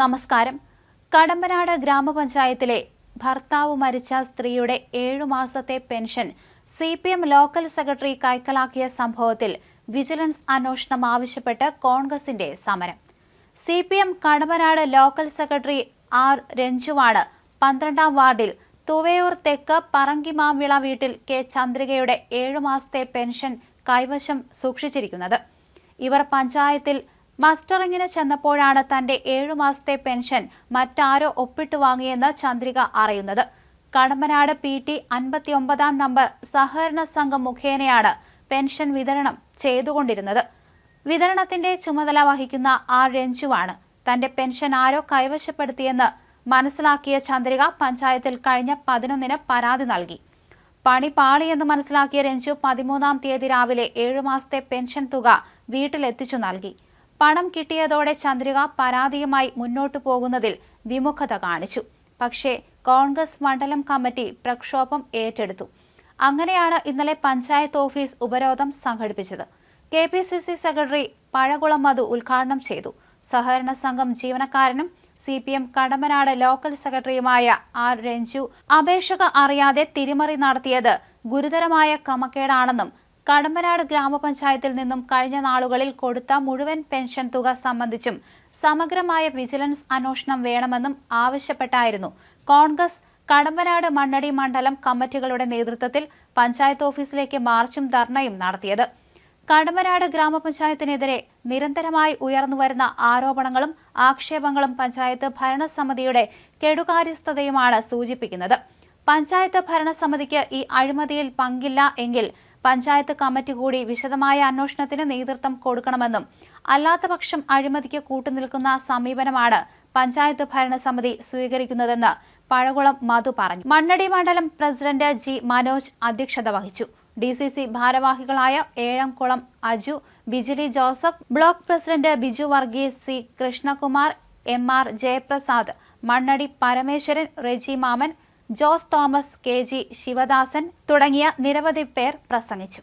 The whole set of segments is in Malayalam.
നമസ്കാരം. കടമ്പനാട് ഗ്രാമപഞ്ചായത്തിലെ ഭർത്താവ് മരിച്ച സ്ത്രീയുടെ ഏഴു മാസത്തെ pension C P M local secretary കൈക്കലാക്കിയ സംഭവത്തിൽ വിജിലൻസ് അന്വേഷണം ആവശ്യപ്പെട്ട് കോൺഗ്രസിന്റെ സമരം. C P M Kadampanad local secretary R രഞ്ജുവാണ് പന്ത്രണ്ടാം വാർഡിൽ തുവയൂർ തെക്ക് പറങ്കിമാവിള വീട്ടിൽ കെ ചന്ദ്രികയുടെ ഏഴു മാസത്തെ പെൻഷൻ കൈവശം സൂക്ഷിച്ചിരിക്കുന്നത്. ഇവർ പഞ്ചായത്തിൽ മസ്റ്ററിങ്ങിന് ചെന്നപ്പോഴാണ് തന്റെ ഏഴു മാസത്തെ പെൻഷൻ മറ്റാരോ ഒപ്പിട്ട് വാങ്ങിയെന്ന് ചന്ദ്രിക അറിയുന്നത്. കടമ്പനാട് പി ടി അൻപത്തിയൊമ്പതാം നമ്പർ സഹകരണ സംഘം മുഖേനയാണ് പെൻഷൻ വിതരണം ചെയ്തുകൊണ്ടിരുന്നത്. വിതരണത്തിന്റെ ചുമതല വഹിക്കുന്ന ആർ രഞ്ജുവാണ്. തന്റെ പെൻഷൻ ആരോ കൈവശപ്പെടുത്തിയെന്ന് മനസ്സിലാക്കിയ ചന്ദ്രിക പഞ്ചായത്തിൽ കഴിഞ്ഞ പതിനൊന്നിന് പരാതി നൽകി. പണി പാളിയെന്ന് മനസ്സിലാക്കിയ രഞ്ജു പതിമൂന്നാം തീയതി രാവിലെ ഏഴു മാസത്തെ പെൻഷൻ തുക വീട്ടിലെത്തിച്ചു നൽകി. പണം കിട്ടിയതോടെ ചന്ദ്രിക പരാതിയുമായി മുന്നോട്ടു പോകുന്നതിൽ വിമുഖത കാണിച്ചു. പക്ഷേ കോൺഗ്രസ് മണ്ഡലം കമ്മിറ്റി പ്രക്ഷോഭം ഏറ്റെടുത്തു. അങ്ങനെയാണ് ഇന്നലെ പഞ്ചായത്ത് ഓഫീസ് ഉപരോധം സംഘടിപ്പിച്ചത്. K P C C secretary Pazhakulam Madhu ഉദ്ഘാടനം ചെയ്തു. സഹകരണ സംഘം ജീവനക്കാരനും C P M Kadampanad local സെക്രട്ടറിയുമായ ആർ രഞ്ജു അപേക്ഷക അറിയാതെ തിരിമറി നടത്തിയത് ഗുരുതരമായ ക്രമക്കേടാണെന്നും കടമ്പനാട് ഗ്രാമപഞ്ചായത്തിൽ നിന്നും കഴിഞ്ഞ നാളുകളിൽ കൊടുത്ത മുഴുവൻ പെൻഷൻ തുക സംബന്ധിച്ചും സമഗ്രമായ വിജിലൻസ് അന്വേഷണം വേണമെന്നും ആവശ്യപ്പെട്ടായിരുന്നു. കോൺഗ്രസ് കടമ്പനാട് മണ്ണടി മണ്ഡലം കമ്മിറ്റികളുടെ നേതൃത്വത്തിൽ പഞ്ചായത്ത് ഓഫീസിലേക്ക് മാർച്ചും ധർണയും നടത്തിയത്. കടമ്പനാട് ഗ്രാമപഞ്ചായത്തിനെതിരെ നിരന്തരമായി ഉയർന്നുവരുന്ന ആരോപണങ്ങളും ആക്ഷേപങ്ങളും പഞ്ചായത്ത് ഭരണസമിതിയുടെ കെടുകാര്യസ്ഥതയുമാണ് സൂചിപ്പിക്കുന്നത്. പഞ്ചായത്ത് ഭരണസമിതിക്ക് ഈ അഴിമതിയിൽ പങ്കില്ല എങ്കിൽ പഞ്ചായത്ത് കമ്മിറ്റി കൂടി വിശദമായ അന്വേഷണത്തിന് നേതൃത്വം കൊടുക്കണമെന്നും അല്ലാത്തപക്ഷം അഴിമതിക്ക് കൂട്ടുനിൽക്കുന്ന സമീപനമാണ് പഞ്ചായത്ത് ഭരണസമിതി സ്വീകരിക്കുന്നതെന്ന് പഴകുളം മധു പറഞ്ഞു. മണ്ണടി മണ്ഡലം പ്രസിഡന്റ് ജി മനോജ് അധ്യക്ഷത വഹിച്ചു. ഡി സി സി ഭാരവാഹികളായ Ezhamkulam Aju Bijili Joseph block president Biju Varghese C Krishnakumar M R Jayaprasad Mannadi Parameswaran Reji Mammen Jose Thomas K G Sivadasan തുടങ്ങിയ നിരവധി പേർ പ്രസംഗിച്ചു.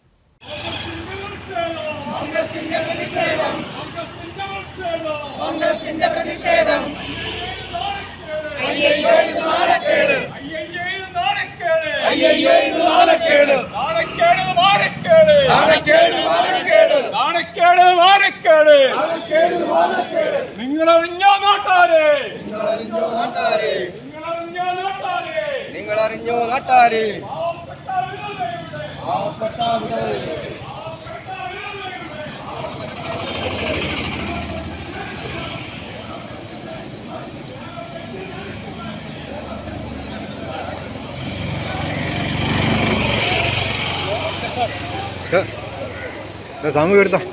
നിങ്ങളറിഞ്ഞോ നാട്ടാരെ? നിങ്ങളറിഞ്ഞോ നാട്ടാരെ? നിങ്ങൾ അറിഞ്ഞോ നാട്ടാര് പാവപ്പെട്ട சாமி எடுத்தான்